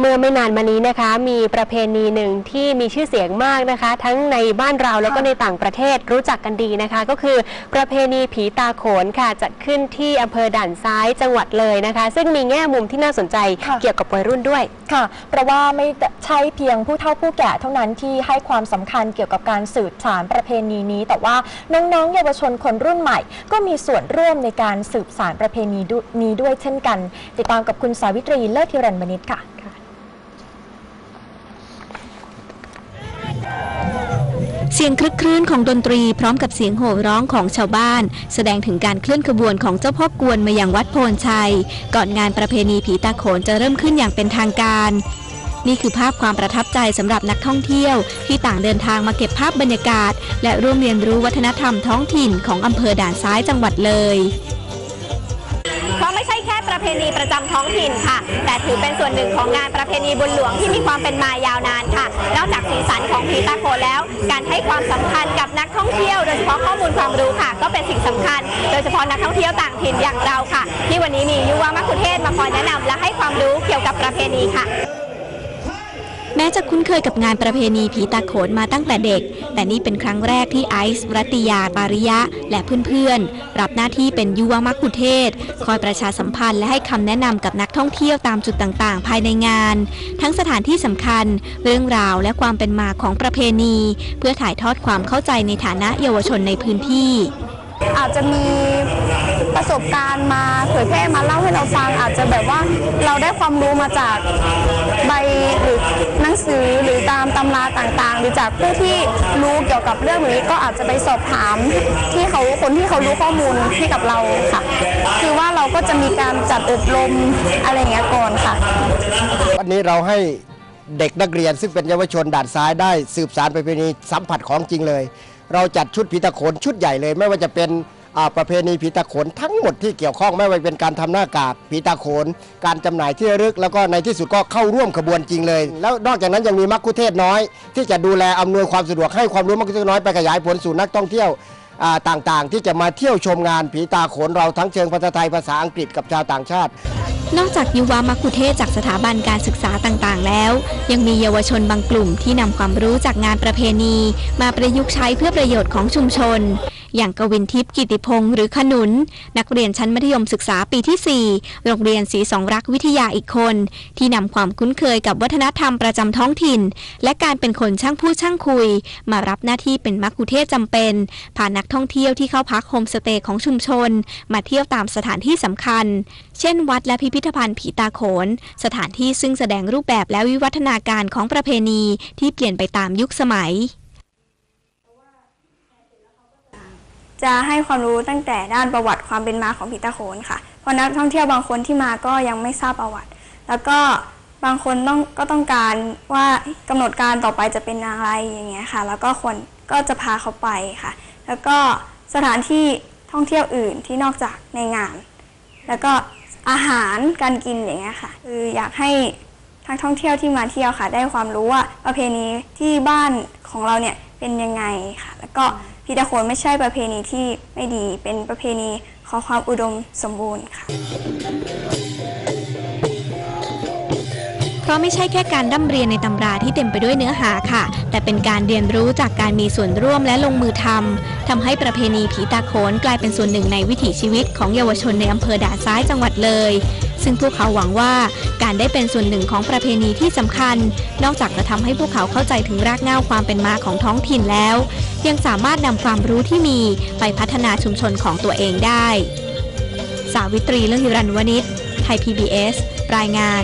เมื่อไม่นานมานี้นะคะ มีประเพณีหนึ่งที่มีชื่อเสียงมากนะคะ ทั้งในบ้านเราแล้วก็ในต่างประเทศรู้จักกันดีนะคะ ก็คือประเพณีผีตาโขนค่ะจัดขึ้นที่อำเภอด่านซ้ายจังหวัดเลยนะคะ ซึ่งมีแง่มุมที่น่าสนใจค่ะ เกี่ยวกับวัยรุ่นด้วย ค่ะ เพราะว่าไม่ใช่เพียงผู้เฒ่าผู้แก่เท่านั้นที่ให้ความสำคัญเกี่ยวกับการสืบสานประเพณีนี้ แต่ว่าน้องๆเยาวชนคนรุ่นใหม่ ก็มีส่วนร่วมในการสืบสานประเพณีดุนี้ด้วยเช่นกัน ติดตามกับคุณสาวิตรีเลิศธิรันมณิตค่ะ เสียงคลึกคลื่นของดนตรีพร้อมกับเสียงโห่ร้องของชาวบ้าน แสดงถึงการเคลื่อนขบวนของเจ้าพ่อกวนมายังวัดโพนชัย ก่อนงานประเพณีผีตาโขนจะเริ่มขึ้นอย่างเป็นทางการ นี่คือภาพความประทับใจสำหรับนักท่องเที่ยว ที่ต่างเดินทางมาเก็บภาพบรรยากาศ และร่วมเรียนรู้วัฒนธรรมท้องถิ่นของอำเภอด่านซ้ายจังหวัดเลย ใช่แค่ประเพณีประจำท้องถิ่นค่ะ แต่ถือเป็นส่วนหนึ่งของงานประเพณีบุญหลวงที่มีความเป็นมายาวนานค่ะ นอกจากสีสันของผีตาโขนแล้ว การให้ความสำคัญกับนักท่องเที่ยว โดยเฉพาะข้อมูลความรู้ค่ะ ก็เป็นสิ่งสำคัญ โดยเฉพาะนักท่องเที่ยวต่างถิ่นอย่างเราค่ะ ที่วันนี้มียุวามัคคุเทศมาคอยแนะนำและให้ความรู้เกี่ยวกับประเพณีค่ะ แม้จะคุ้นเคยกับงานประเพณีผีตาโขนมาตั้งแต่เด็ก แต่นี่เป็นครั้งแรกที่ไอซ์รัติยา ปาริยะ และเพื่อนๆ รับหน้าที่เป็นยุวมักคุเทศ คอยประชาสัมพันธ์และให้คำแนะนำกับนักท่องเที่ยวตามจุดต่างๆ ภายในงาน ทั้งสถานที่สำคัญ เรื่องราวและความเป็นมาของประเพณี เพื่อถ่ายทอดความเข้าใจในฐานะเยาวชนในพื้นที่อาจจะมีประสบการณ์มาเผยแพร่มาเล่าให้เราฟัง อาจจะแบบว่าเราได้ความรู้มาจาก สือหรือตามตำราต่างๆ หรือจากผู้ที่รู้เกี่ยวกับเรื่องนี้ก็อาจจะไปสอบถามที่เขาคนที่เขารู้ข้อมูลให้กับเราค่ะ คือว่าเราก็จะมีการจัดอบรมอะไรอย่างเงี้ยก่อนค่ะ วันนี้เราให้เด็กนักเรียนซึ่งเป็นเยาวชนด่านซ้ายได้สืบสารประเพณีสัมผัสของจริงเลย เราจัดชุดผีตะโขนชุดใหญ่เลย ไม่ว่าจะเป็น ประเพณีผีตะโขนทั้งหมดที่เกี่ยวข้องไม่ว่าเป็นการทำหน้ากากผีตะโขน การจำหน่ายที่ระลึก แล้วก็ในที่สุดก็เข้าร่วมขบวนจริงเลย แล้วนอกจากนั้นยังมีมักคุเทศน้อย ที่จะดูแลอำนวยความสะดวกให้ความรู้มักคุเทศน้อยไปขยายผลสู่นักท่องเที่ยวต่างๆ ที่จะมาเที่ยวชมงานผีตาโขนเราทั้งเชิงภาษาไทยภาษาอังกฤษกับชาวต่างชาติ นอกจากยุวมักคุเทศจากสถาบันการศึกษาต่างๆ แล้ว ยังมีเยาวชนบางกลุ่มที่นำความรู้จากงานประเพณี มาประยุกต์ใช้เพื่อประโยชน์ของชุมชน อย่างกวินทิพย์กิติพงศ์หรือขนุน นักเรียนชั้นมัธยมศึกษาปีที่ 4 โรงเรียนศรีสองรักวิทยาอีกคน ที่นำความคุ้นเคยกับวัฒนธรรมประจำท้องถิ่น และการเป็นคนช่างพูดช่างคุย มารับหน้าที่เป็นมักคุเทศจำเป็นพานักท่องเที่ยวที่เข้าพักโฮมสเตย์ของชุมชน มาเที่ยวตามสถานที่สำคัญ เช่น วัดและพิพิธภัณฑ์ผีตาโขน สถานที่ซึ่งแสดงรูปแบบและวิวัฒนาการของประเพณีที่เปลี่ยนไปตามยุคสมัย จะให้ความรู้ตั้งแต่ด้านประวัติความเป็นมาของผีตาโขนค่ะ เพราะนักท่องเที่ยวบางคนที่มาก็ยังไม่ทราบประวัติ แล้วก็บางคนต้องก็ต้องการว่ากำหนดการต่อไปจะเป็นอะไรอย่างเงี้ยค่ะ แล้วก็คนก็จะพาเขาไปค่ะ แล้วก็สถานที่ท่องเที่ยวอื่นที่นอกจากในงาน แล้วก็อาหารการกินอย่างเงี้ยค่ะคืออยากให้นักท่องเที่ยวที่มาเที่ยวค่ะ ได้ความรู้ว่าประเพณีที่บ้านของเราเนี่ยเป็นยังไงค่ะ แล้วก็ พีตาโขนไม่ใช่ประเพณีที่ไม่ดี เป็นประเพณีขอความอุดมสมบูรณ์ค่ะ เพราะไม่ใช่แค่การร่ำเรียนในตำราที่เต็มไปด้วยเนื้อหาค่ะ แต่เป็นการเรียนรู้จากการมีส่วนร่วมและลงมือทำ ทำให้ประเพณีผีตาโขนกลายเป็นส่วนหนึ่งในวิถีชีวิตของเยาวชนในอำเภอด่านซ้ายจังหวัดเลย ซึ่งพวกเขาหวังว่าการได้เป็นส่วนหนึ่งของประเพณีที่สำคัญ นอกจากจะทำให้พวกเขาเข้าใจถึงรากเหง้าความเป็นมาของท้องถิ่นแล้ว ยังสามารถนำความรู้ที่มีไปพัฒนาชุมชนของตัวเองได้ สาวิตรีเลือหิรันวณิชไทย PBS รายงาน